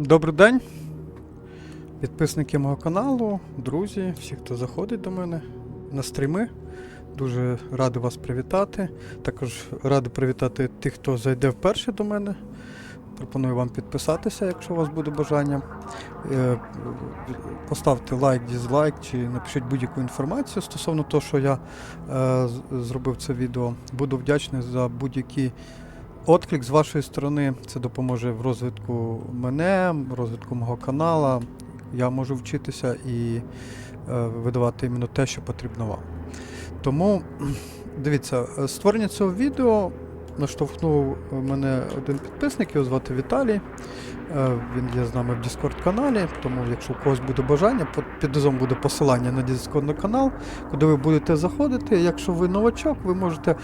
Добрий день, підписники мого каналу, друзі, всі, хто заходить до мене на стріми. Дуже радий вас привітати. Також радий привітати тих, хто зайде вперше до мене. Пропоную вам підписатися, якщо у вас буде бажання. Е, Поставте лайк, дізлайк чи напишіть будь-яку інформацію стосовно того, що я е, зробив це відео. Буду вдячний за будь-які Отклик з вашої сторони це допоможе в розвитку мене, розвитку мого канала. Я можу вчитися і е, видавати іменно те, що потрібно вам. Тому дивіться, е, створення цього відео наштовхнув мене один підписник, його звати Віталій. Е, Він є з нами в Discord каналі, тому якщо у когось буде бажання, під низом буде посилання на Discord канал, куди ви будете заходити. Якщо ви новачок, ви можете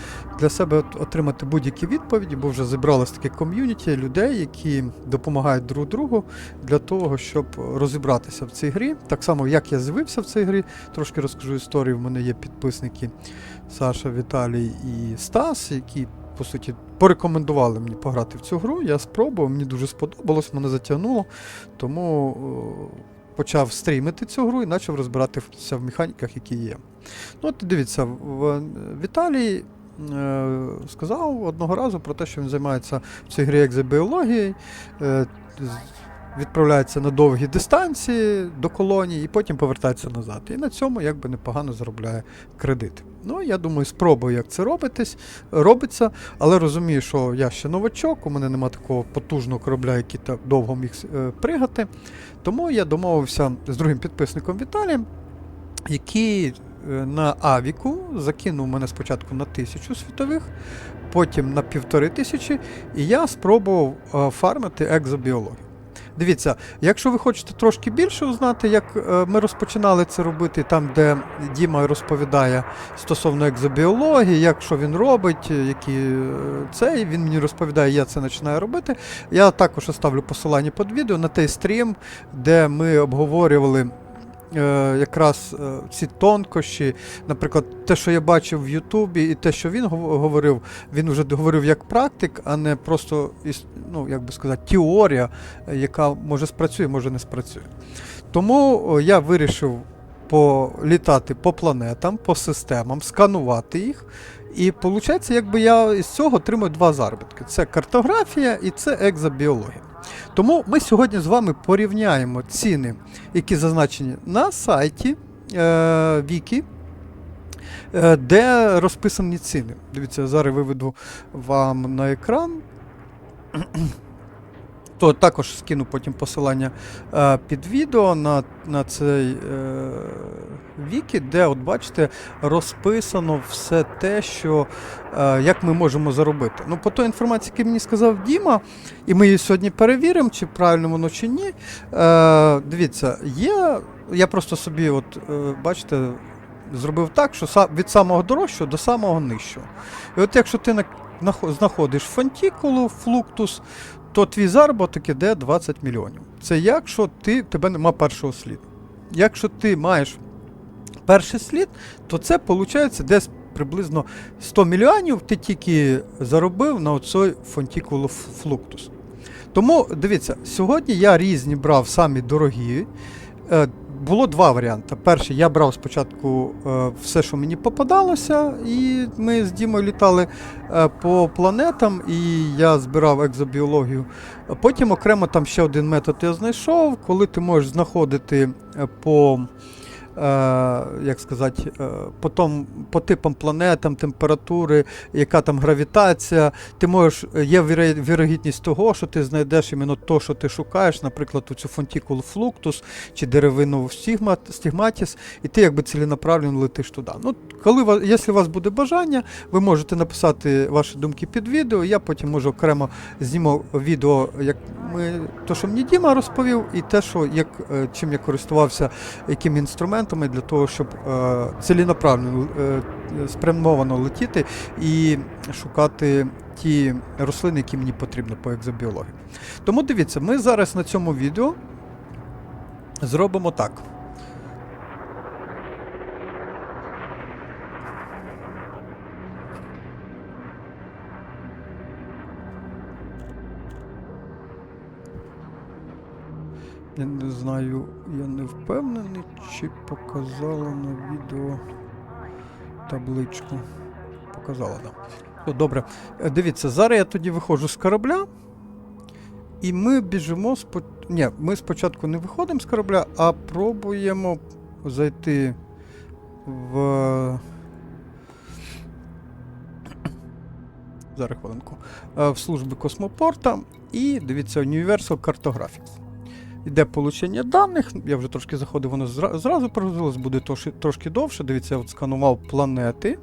для себе отримати будь-які відповіді, бо вже зібралось таке ком'юніті людей, які допомагають друг другу для того, щоб розібратися в цій грі. Так само, як я з'явився в цій грі, трошки розкажу історію. В мене є підписники Саша, Віталій і Стас, які. По суті, порекомендували мені пограти в цю гру. Я спробував, мені дуже сподобалось, мене затягнуло. Тому о, почав стрімити цю гру і почав розбиратися в механіках, які є. Ну, от дивіться, в, Віталій е, сказав одного разу про те, що він займається в цій грі екзобіологією, відправляється на довгі дистанції до колонії і потім повертається назад. І на цьому якби непогано заробляє кредит. Ну, я думаю, спробую, як це робитись, робиться, але розумію, що я ще новачок, у мене немає такого потужного корабля, який так довго міг е, пригати. Тому я домовився з другим підписником Віталієм, який е, на Авіку закинув мене спочатку на тисячу світових, потім на півтори тисячі, і я спробував е, фармити екзобіологію. Дивіться, якщо ви хочете трошки більше узнати, як е, ми розпочинали це робити, там, де Діма розповідає стосовно екзобіології, як що він робить, е, які е, це, він мені розповідає, я це починаю робити. Я також оставлю посилання під відео на той стрім, де ми обговорювали е, якраз е, ці тонкощі, наприклад, те, що я бачив в Ютубі, і те, що він говорив, він вже говорив як практик, а не просто ну, як би сказати, теорія, яка може спрацює, може не спрацює. Тому я вирішив політати по планетам, по системам, сканувати їх. І виходить, якби я із цього отримую два заробітки: це картографія і це екзобіологія. Тому ми сьогодні з вами порівняємо ціни, які зазначені на сайті е, Вікі, е, де розписані ціни. Дивіться, зараз виведу вам на екран. То також скину потім посилання е, під відео на, на цей е, вікі, де, от бачите, розписано все те, що, е, як ми можемо заробити. Ну, по той інформації, яку мені сказав Діма, і ми її сьогодні перевіримо, чи правильно воно чи ні. Е, дивіться, є. Я просто собі, от, е, бачите, зробив так, що від самого дорожчого до самого нижчого. І от якщо ти знаходиш фантікулу, флуктус, то твій заробіток іде 20 мільйонів. Це якщо ти, тебе нема першого сліду. Якщо ти маєш перший слід, то це виходить десь приблизно 100 мільйонів ти тільки заробив на оцей фонтікулу флуктус. Тому дивіться, сьогодні я різні брав самі дорогі. Було два варіанти. Перший, я брав спочатку е, все, що мені попадалося, і ми з Дімою літали е, по планетам, і я збирав екзобіологію. Потім окремо там ще один метод я знайшов, коли ти можеш знаходити е, по. Е, як сказати, е, по, том, по типам планетам, температури, яка там гравітація, ти можеш, є вірогідність того, що ти знайдеш іменно то, що ти шукаєш, наприклад, цю фонтікулу флуктус чи деревину стігмат, стігматіс, і ти якби ціленаправленно летиш туди. Ну, коли якщо у вас буде бажання, ви можете написати ваші думки під відео. Я потім можу окремо зніму відео, як ми то, що мені Діма розповів, і те, що як е, чим я користувався, якими інструментами для того, щоб е, ціленаправленно е, спрямовано летіти і шукати ті рослини, які мені потрібно по екзобіології. Тому дивіться, ми зараз на цьому відео зробимо так. Я не знаю, я не впевнений, чи показала на відео табличку. Показала, так. Да. Добре. Е, Дивіться, зараз я тоді виходжу з корабля. І ми біжимо спо... Ні, ми спочатку не виходимо з корабля, а пробуємо зайти в. Зараз хвилинку. Е, В служби космопорта і дивіться Universal Cartographics. Іде получення даних. Я вже трошки заходив, воно зра- зразу прогрузилось, буде трошки, довше. Дивіться, я от сканував планети.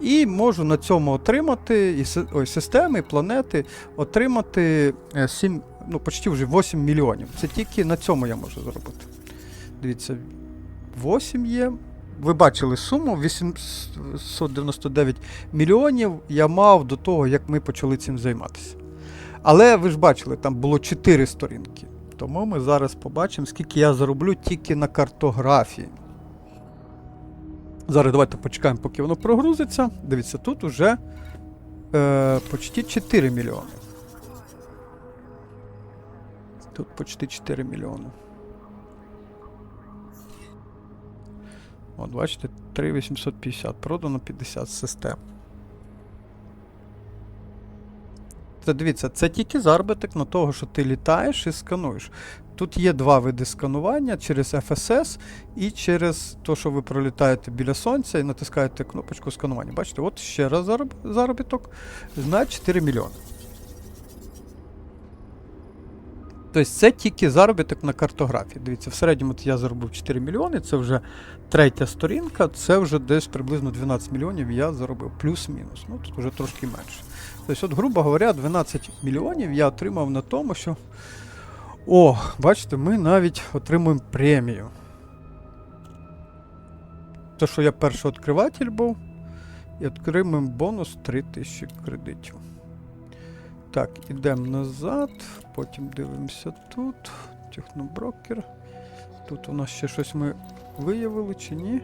І можу на цьому отримати і ой, системи, і планети, отримати 7, ну, почти вже 8 мільйонів. Це тільки на цьому я можу зробити. Дивіться, 8 є. Ви бачили суму 899 мільйонів я мав до того, як ми почали цим займатися. Але ви ж бачили, там було 4 сторінки. Тому ми зараз побачимо, скільки я зароблю тільки на картографії. Зараз давайте почекаємо, поки воно прогрузиться. Дивіться, тут уже е, почти 4 мільйони. Тут почти 4 мільйони. От, бачите, 3850. Продано 50 систем. Це дивіться, це тільки заробіток на того, що ти літаєш і скануєш. Тут є два види сканування через FSS і через те, що ви пролітаєте біля сонця і натискаєте кнопочку сканування. Бачите, от ще раз зароб... заробіток на 4 мільйони. Тобто це тільки заробіток на картографії. Дивіться, в середньому я заробив 4 мільйони, це вже третя сторінка, це вже десь приблизно 12 мільйонів я заробив, плюс-мінус. Ну тут вже трошки менше. Тобто, от, грубо говоря, 12 мільйонів я отримав на тому, що. О, бачите, ми навіть отримуємо премію. Те, що я перший відкриватель був, і отримуємо бонус 3000 кредитів. Так, ідемо назад, потім дивимося тут. Техноброкер. Тут у нас ще щось ми виявили чи ні.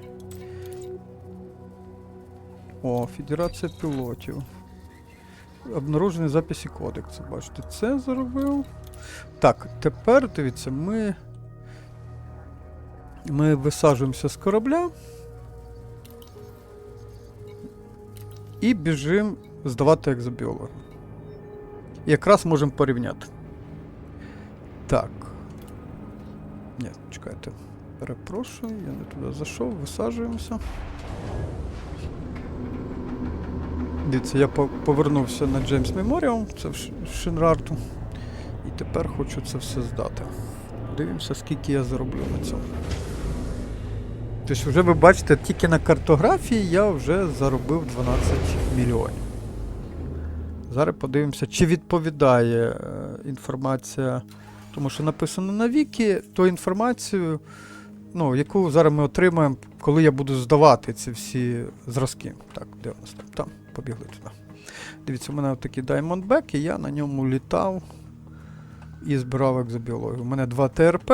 О, Федерація пілотів. Обнаружені записи кодексу. Бачите, це зробив. Так, тепер дивіться, ми. Ми висаджуємося з корабля. І біжимо здавати екзобіологію. Якраз можемо порівняти. Так. Ні, чекайте. Перепрошую, я не туди зайшов, висаджуємося. Дивіться, я повернувся на Джеймс Меморіал, це в Шинрарту. І тепер хочу це все здати. Дивимося, скільки я зароблю на цьому. Тобто, вже ви бачите, тільки на картографії я вже заробив 12 мільйонів. Зараз подивимося, чи відповідає е, інформація, тому що написано на віки, то інформацію, ну, яку зараз ми отримаємо, коли я буду здавати ці всі зразки. Так, де у нас там? Там, побігли туди. Дивіться, у мене такий Diamondback, і я на ньому літав і збирав екзобіологію. У мене два ТРП,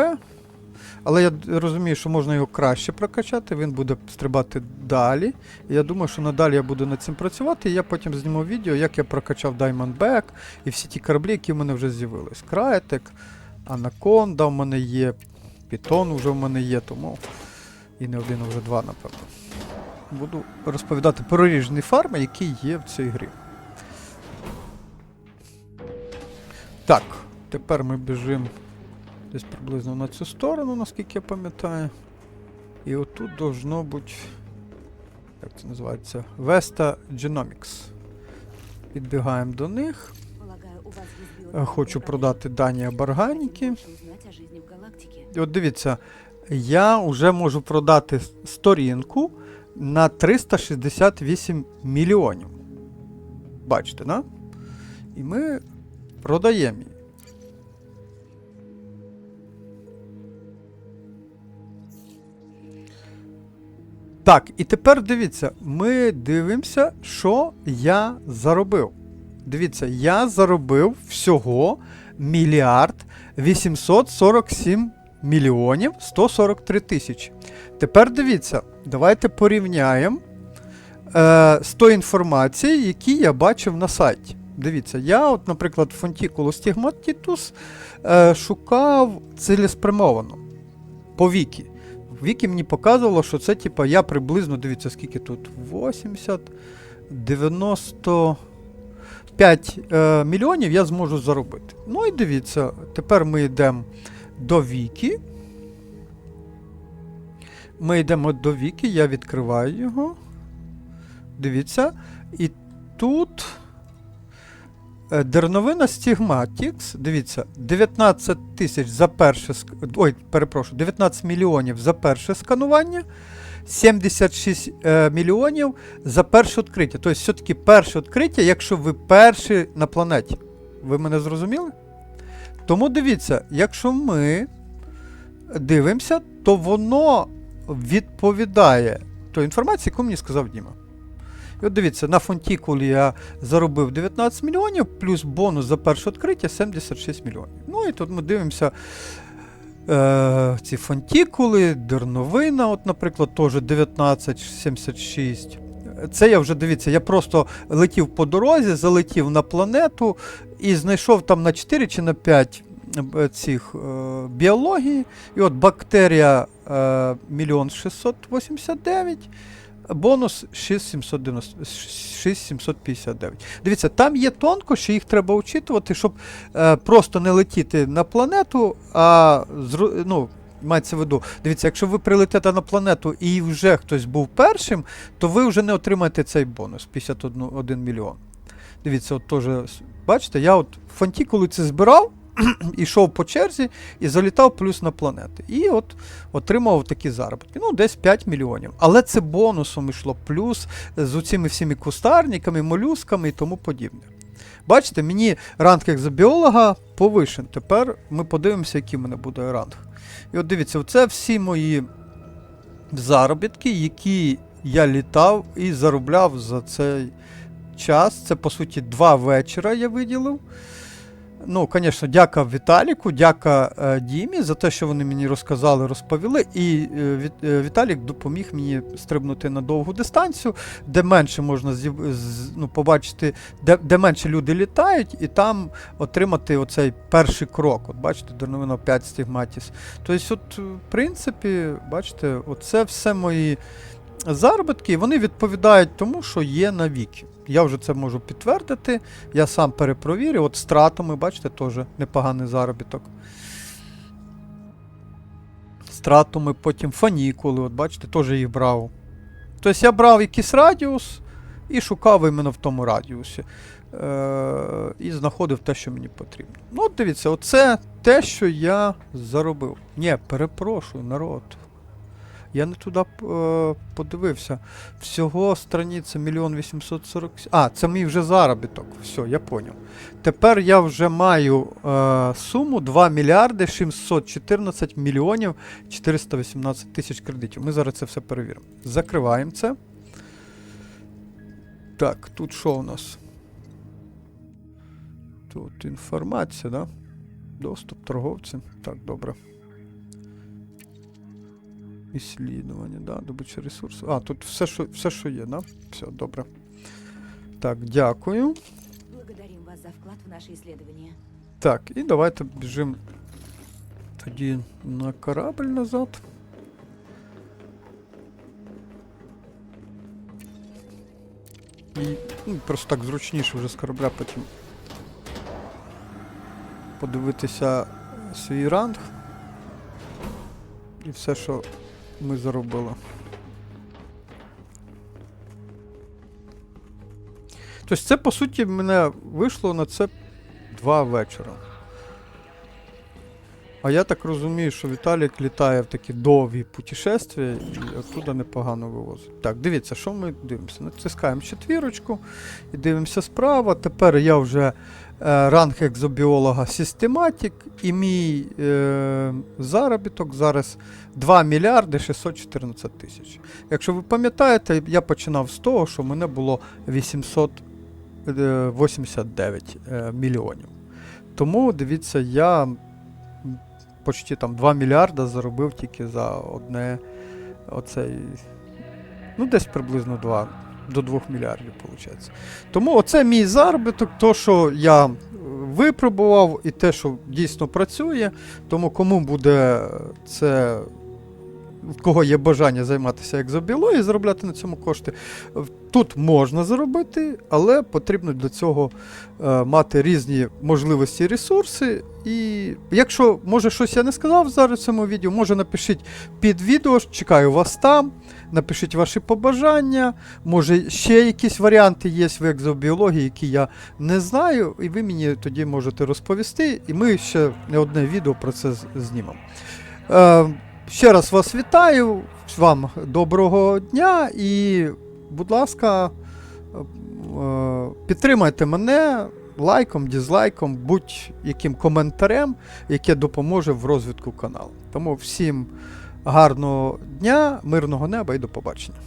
але я розумію, що можна його краще прокачати, він буде стрибати далі. І я думаю, що надалі я буду над цим працювати. І я потім зніму відео, як я прокачав Diamondback і всі ті кораблі, які в мене вже з'явились. Крайтек, Анаконда в мене є, Пітон вже в мене є, тому і не один, а вже два, напевно. Буду розповідати про різні фарми, які є в цій грі. Так, тепер ми біжимо десь приблизно на цю сторону, наскільки я пам'ятаю. І отут должно бути. Як це називається? Vesta Genomics. Підбігаємо до них. Е, Хочу продати дані об органіки. галактике. І от дивіться, я вже можу продати сторінку на 368 мільйонів. Бачите, да? І ми продаємо її. Так, і тепер дивіться, ми дивимося, що я заробив. Дивіться, я заробив всього мільярд 847 мільйонів 143 тисячі. Тепер дивіться, давайте порівняємо е, з тої інформації, які я бачив на сайті. Дивіться, я, от, наприклад, фонтікулу стігматітус е, шукав цілеспрямовано по віки. Віки мені показувало, що це, типа, я приблизно, дивіться, скільки тут? 80, 95 е, мільйонів я зможу заробити. Ну і дивіться, тепер ми йдемо до віки. Ми йдемо до віки, я відкриваю його. Дивіться. І тут дерновина Стігматікс. Дивіться, 19 тисяч за перше Ой, перепрошую, 19 мільйонів за перше сканування. 76 е, мільйонів за перше відкриття. Тобто, все-таки перше відкриття, якщо ви перші на планеті. Ви мене зрозуміли? Тому дивіться, якщо ми дивимося, то воно відповідає той інформації, яку мені сказав Діма. І от дивіться, на фонтікулі я заробив 19 мільйонів, плюс бонус за перше відкриття 76 мільйонів. Ну і тут ми дивимося е, ці фонтікули, дерновина, от, наприклад, теж 1976. Це я вже дивіться, я просто летів по дорозі, залетів на планету і знайшов там на 4 чи на 5 е, цих е, біології. І от бактерія е, 1 689, бонус 6759. Дивіться, там є тонкощі, їх треба учитувати, щоб е, просто не летіти на планету, а ну, мається в виду. Дивіться, якщо ви прилетите на планету і вже хтось був першим, то ви вже не отримаєте цей бонус 51 1 мільйон. Дивіться, от теж, бачите, я от фантікули це збирав, ішов по черзі і залітав плюс на планети. І от отримав такі заробітки. Ну, десь 5 мільйонів. Але це бонусом йшло, плюс з цими всіми кустарниками, молюсками і тому подібне. Бачите, мені ранг як біолога повишен. Тепер ми подивимося, який в мене буде ранг. І от дивіться, це всі мої заробітки, які я літав і заробляв за цей час. Це, по суті, два вечора я виділив. Ну, звісно, дяка Віталіку, дяка е, Дімі за те, що вони мені розказали, розповіли. І е, е, Віталік допоміг мені стрибнути на довгу дистанцію, де менше можна ну, побачити, де, де менше люди літають, і там отримати оцей перший крок. От бачите, дерновина 5 стігматіс. Тобто, от, в принципі, бачите, оце все мої заробітки, вони відповідають тому, що є на віки. Я вже це можу підтвердити. Я сам перепровірив. От стратами, бачите, теж непоганий заробіток. Стратами, потім фанікули, от бачите, теж їх брав. Тобто я брав якийсь радіус і шукав іменно в тому радіусі. Е- і знаходив те, що мені потрібно. Ну, от дивіться, оце те, що я заробив. Ні, перепрошую, народ. Я не туди е, подивився. Всього страниця 1 840. А, це мій вже заробіток. Все, я поняв. Тепер я вже маю е, суму 2 мільярди 614 мільйонів 418 тисяч кредитів. Ми зараз це все перевіримо. Закриваємо це. Так, тут що у нас? Тут інформація, да? Доступ торговцям. Так, добре. Іслідування, да, добича ресурсів. А, тут все, що, все, що є, да? Все, добре. Так, дякую. Благодарим вас за вклад в наше исследование. Так, і давайте біжимо тоді на корабль назад. І ну, просто так зручніше вже з корабля потім подивитися свій ранг і все, що ми заробили. Тобто це, по суті, мене вийшло на це два вечора. А я так розумію, що Віталік літає в такі довгі путешествия і оттуда непогано вивозить. Так, дивіться, що ми дивимося. Натискаємо четвірочку і дивимося справа. Тепер я вже е, ранг екзобіолога Систематик, і мій е, заробіток зараз 2 мільярди 614 тисяч. Якщо ви пам'ятаєте, я починав з того, що в мене було 889 е, мільйонів. Тому дивіться, я почти там 2 мільярда заробив тільки за одне оцей. Ну, десь приблизно 2. до 2 мільярдів, виходить. Тому оце мій заробіток, то, що я е, випробував, і те, що дійсно працює. Тому кому буде це. В кого є бажання займатися екзобіологією, заробляти на цьому кошти. Тут можна заробити, але потрібно для цього е, мати різні можливості і ресурси. І якщо може щось я не сказав зараз в цьому відео, може напишіть під відео, чекаю вас там. Напишіть ваші побажання. Може, ще якісь варіанти є в екзобіології, які я не знаю, і ви мені тоді можете розповісти, і ми ще не одне відео про це знімемо. Ще раз вас вітаю, вам доброго дня і, будь ласка, е, підтримайте мене лайком, дізлайком, будь-яким коментарем, яке допоможе в розвитку каналу. Тому всім гарного дня, мирного неба і до побачення.